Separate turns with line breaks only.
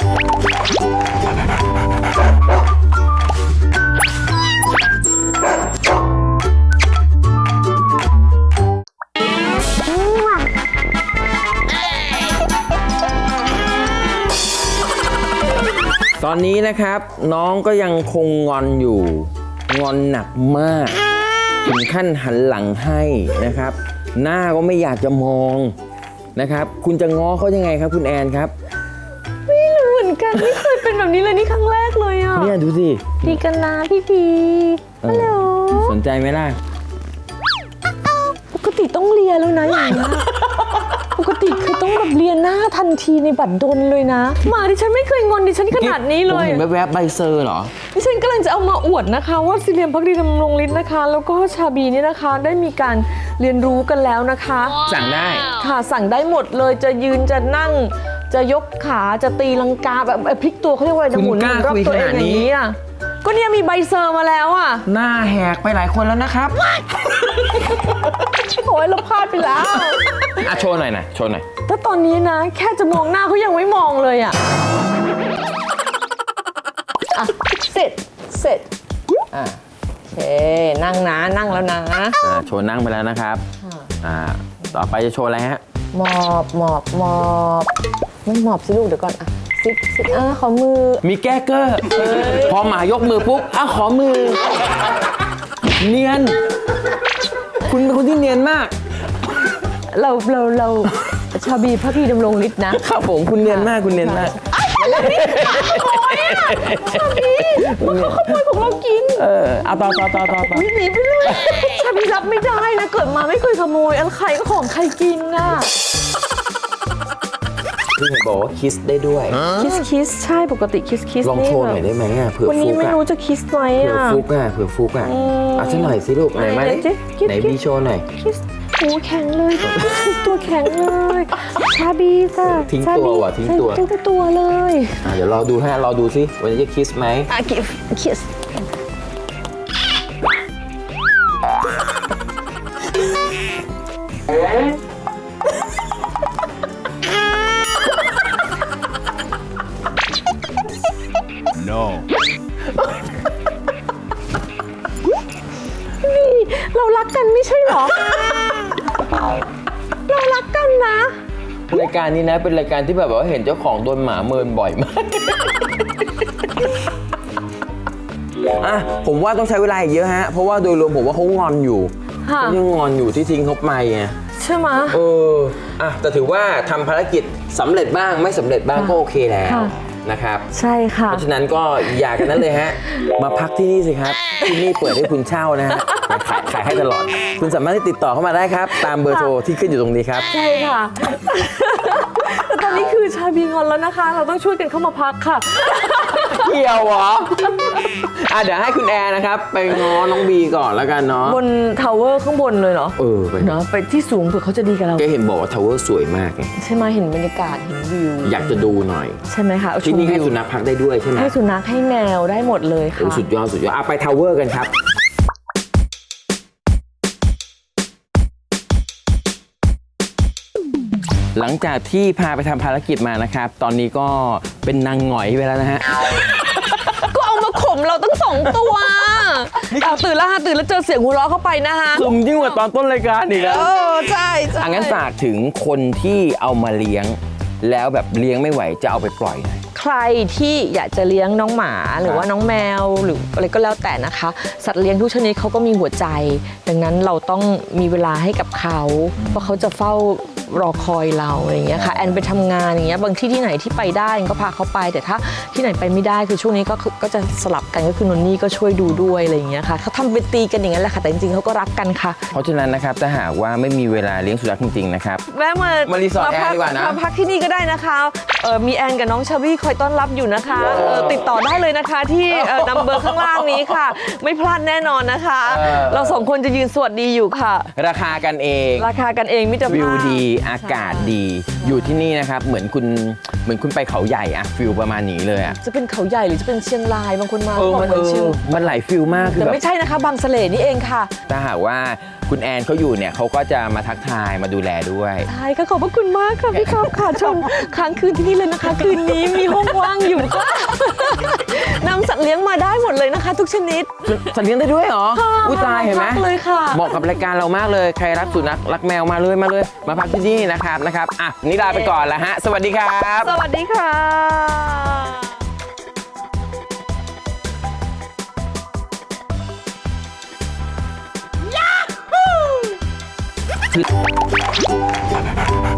ตอนนี้นะครับ น้องก็ยังคงงอนอยู่ งอนหนักมาก ถึงขั้นหันหลังให้นะครับ หน้าก็ไม่อยากจะมองนะครับ คุณจะง้อเขายังไงครับ คุณแอนครับ
กันไม่เคยเป็นแบบนี้เลยนี่ครั้งแรกเลยอะ
เนี่ยดูสิ
ดีกันนะพี่พี
เอ
ฮัล
อ
โหล
สนใจไหมล่ะ
ปกติต้องเลียแล้วนะอย่างนี้ยปกติคือต้องแบบเลียหน้าทันทีในบัตรดลเลยนะหมาดิฉันไม่เคยงอนดิฉันขนาดนี้เล
ผม
ย
เห็นแวบๆใบเซอร์เหรอ
ดิฉันกำลังจะเอามาอวดนะคะว่าสิเรียมพักดีดำรงฤทธิ์นะคะ แล้วก็ชาบีเนี่ยนะคะได้มีการเรียนรู้กันแล้วนะคะ
สั่งได้
ค่ะสั่งได้หมดเลยจะยืนจะนั่ง จะยกขาจะตีลังกาแบบเอ้ยพลิกตัวเขาเรียกว่าอะไรนะ
คุณ
หมุน
กล้า
รอบ
คุย
ตัวเอง
ขนาด
อ
นี้
ย่างนี้อะก็เนี่ยมีใบเซอร์มาแล้วอะ
หน้าแหกไปหลายคนแล้วนะครับ
โอ้ยเราพลาดไปแล้ว
อะโชว์หน่อยนะโชว์หน่อย
ถ้าตอนนี้นะ แค่จะมองหน้าเขายังไม่มองเลยอะอะเสร็จเสร็จอะโอเคนั่งนะนั่งแล้วนะ
อ่าโชว์นั่งไปแล้วนะครับอ่าต่อไปจะโชว์อะไรฮะ
หมอบหมอบหมอบ ไม่หมอบสิลูกเดี๋ยวก่อนอะซิกซิกอะขอมือ
มีแก้เกอร์พอหมายกมือปุ๊บอ้าวขอมือ เนียน คุณเป็นคนที่เนียนมาก
เราเราเราชาบีพระพีดำรงฤทธิ์นะครับ
ผมคุณเนียนมากคุณเนียนมาก
มันเขาขโมยของเรากิน
เออเอาต่อต่อต่อต่อต่อ
วิ่งหนีไปเลยชาบีรับไม่ได้นะ เกิดมาไม่เคยขโมยอันใครก็ของใครกินน่ะ
พี่เห็นบอกว่าคิสได้ด้วย
คิสคิสใช่ปกติคิสคิส
ลองโชว์หน่อยได้ไหมอะเผื่อ
วัน
ฟุ
นี้
ก
ไม่
อะ
รู้จะคิสไหม
เผื่อ
อะ
ฟุกอะเผื่อฟุกอะ
อืม
เอาซะหน่อยสิลูกไหนมา
ไหน
ดิ
สิคิด
ไหน
คิด
พี่โชว์หน่อย
คิสหูแข็งเลย ตัวแข็งเลยชาบีจ้ะ
ทิ้ง
ชา
ตัว
บี
ว่ะทิ้งตัว
ทิ้งตัวเลย
อะเดี๋ยวรอดูฮะรอดูสิวันนี้จะคิสไหม
อะคิสคิส นี่ เรารักกันไม่ใช่เหรอ เรารักกันนะ
รายการนี้นะเป็นรายการที่แบบว่าเห็นเจ้าของโดนหมาเมินบ่อยมาก อะผมว่าต้องใช้เวลาอีกเยอะฮะ เพราะว่าโดยรวมผมว่าเขางอนอยู่
ค่ะ
เขายังงอนอยู่ที่ทิ้งเขาไปไง
ใช่ไหมะ
เออ อะ แต่ถือว่าทำภารกิจสำเร็จบ้างไม่สำเร็จบ้างก็โอเคแล้ว
ค่ะ
นะครับ
ใช่ค่ะ
เพราะฉะนั้นก็อย่ากันนั้นเลยฮะ มาพักที่นี่สิครับ ที่นี่เปิดให้คุณเช่านะฮะขายขายให้ตลอด คุณสามารถที่ติดต่อเข้ามาได้ครับ ตามเบอร์โทรที่ขึ้นอยู่ตรงนี้ครับ
ใช่ค่ะ แต่ตอนนี้คือชาบีงอนแล้วนะคะ เราต้องช่วยกันเข้ามาพักค่ะ
เกี่ยวเหรออะเดี๋ยวให้คุณแอร์นะครับ ไปง้อน้องบีก่อนแล้วกันเนาะ
บนทาวเวอร์ข้างบนเลยเหรอ
เออไป
เนาะไปที่สูงเผื่อเขาจะดีกับเรา
แกเห็นบอกว่าทาวเวอร์สวยมากไง
ใช่ไหมเห็นบรรยากาศเห็นวิว
อยากจะดูหน่อย
ใช่ไหมคะเอาช
ที่
ม
นี่ให้
วิว
สุนัขพักได้ด้วยใช่ไหม
ให้สุนัขให้แมวได้หมดเลย
โอ้
ค่ะ
สุดยอดสุดยอดอะไปทาวเวอร์กันครับ หลังจากที่พาไปทำภารกิจมานะครับ ตอนนี้ก็เป็นนางหงอยไปแล้วนะฮะ
ก็เอามาข่มเราตั้งสองตัวเอาตื่นแล้วค่ะตื่นแล้วเจอเสียงหัวเราะเข้าไปนะคะ
สุ่มยิ่งกว่าตอนต้นรายการอีกแล้ว
เออใช่ใช่
อะงั้นฝากถึงคนที่เอามาเลี้ยง แล้วแบบเลี้ยงไม่ไหวจะเอาไปปล่อยหน่อย
ใครที่อยากจะเลี้ยงน้องหมาหรือว่าน้องแมวหรืออะไรก็แล้วแต่นะคะ สัตว์เลี้ยงทุกชนิดเขาก็มีหัวใจ ดังนั้นเราต้องมีเวลาให้กับเขา เพราะเขาจะเฝ้า รอคอยเราอะไรอย่างเงี้ยค่ะแอนไปทำงานอย่างเงี้ยบางที่ที่ไหนที่ไปได้แอนก็พาเขาไป แต่ถ้าที่ไหนไปไม่ได้คือช่วงนี้ก็คือก็จะสลับกันก็คือนนนี่ก็ช่วยดูด้วยอะไรอย่างเงี้ยค่ะเขาทำเป็นตีกันอย่างนั้นแหละค่ะแต่จริงๆเขาก็รักกันค่ะ
เพราะฉะนั้นนะครับถ้าหากว่าไม่มีเวลาเลี้ยงสุนัขจริงๆนะครับ
แวะมา
มารีสอร์ท
พั
แอนดีกว่านะ
มาพักที่นี่ก็ได้นะคะเออมีแอนกับน้องชาวี่คอยต้อนรับอยู่นะคะเออติดต่อได้เลยนะคะที่นัมเบอร์ข้างล่างนี้ค่ะ ไม่พลาดแน่นอนนะคะ เราสองคนจะยืนสวัสดีอยู่ค่ะ
ราคากันเอง
ราคากันเองมิตรภาพ
วิวดีอากาศดี อยู่ที่นี่นะครับ เหมือนคุณ มือนคุณไปเขาใหญ่อะฟิลประมาณนี้เลยอะ
จะเป็นเขาใหญ่หรือจะเป็นเชียงรายบางคนมา
เออ
บอก
มัน
เหมือนเชียง
มันหลายฟิลมาก
แต่ไม่ใช่นะคะ บางเสล่นี่เองค่ะ
ถ้าหากว่าคุณแอนเขาอยู่เนี่ยเขาก็จะมาทักทายมาดูแลด้วย
ใช่ค่ะขอบพระคุณมากค่ะพี่ครับค่ะชมค้างคืนที่นี่เลยนะคะ คืนนี้มีห้องว่างอยู่ก็นำสัตว์เลี้ยงมาได้หมดเลยนะคะ ทุกชนิด
สัตว์เลี้ยงได้ด้วยเหรออุ้ยตายเห็นไหม
เลยค่ะ
เหมาะกับรายการเรามากเลย ใครรักสุนัขรักแมวมาเลยมาเลย มาพักที่นี่นะครับนะครับ อะนนี่ลาไปก่อนละฮะ สวัสดีครับ
สววัสดีค่ะ
คือ